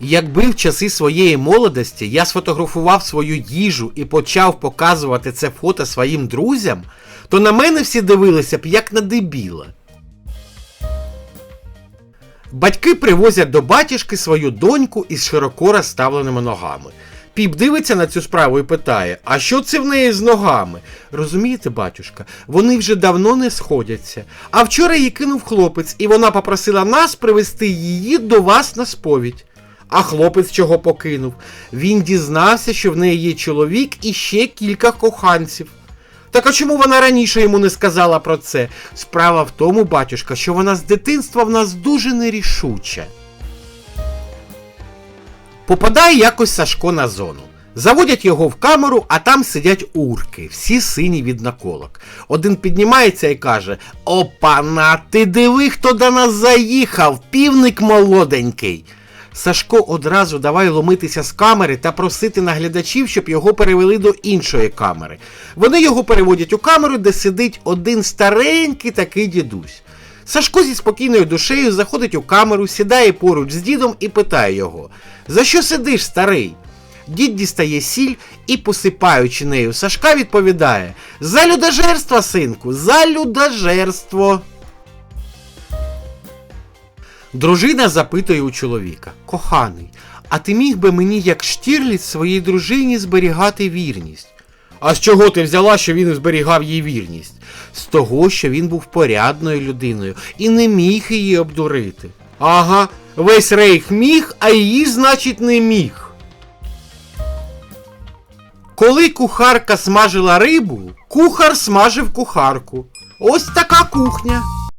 Якби в часи своєї молодості я сфотографував свою їжу і почав показувати це фото своїм друзям, то на мене всі дивилися б як на дебіла. Батьки привозять до батюшки свою доньку із широко розставленими ногами. Піп дивиться на цю справу і питає: А що це в неї з ногами? Розумієте, батюшка, вони вже давно не сходяться. А вчора її кинув хлопець, і вона попросила нас привезти її до вас на сповідь. А хлопець чого покинув? Він дізнався, що в неї є чоловік і ще кілька коханців. Так а чому вона раніше йому не сказала про це? Справа в тому, батюшка, що вона з дитинства в нас дуже нерішуча. Попадає якось Сашко на зону. Заводять його в камеру, а там сидять урки, всі сині від наколок. Один піднімається і каже: Опана, ти диви, хто до нас заїхав, півник молоденький. Сашко одразу давай ломитися з камери та просити наглядачів, щоб його перевели до іншої камери. Вони його переводять у камеру, де сидить один старенький такий дідусь. Сашко зі спокійною душею заходить у камеру, сідає поруч з дідом і питає його: За що сидиш, старий? Дід дістає сіль і, посипаючи нею Сашка, відповідає: За людожерство, синку, за людожерство. Дружина запитує у чоловіка: Коханий, а ти міг би мені, як Штірліц, своїй дружині зберігати вірність? А з чого ти взяла, що він зберігав їй вірність? З того, що він був порядною людиною і не міг її обдурити. Ага, весь рейх міг, а її, значить, не міг. Коли кухарка смажила рибу, кухар смажив кухарку. Ось така кухня.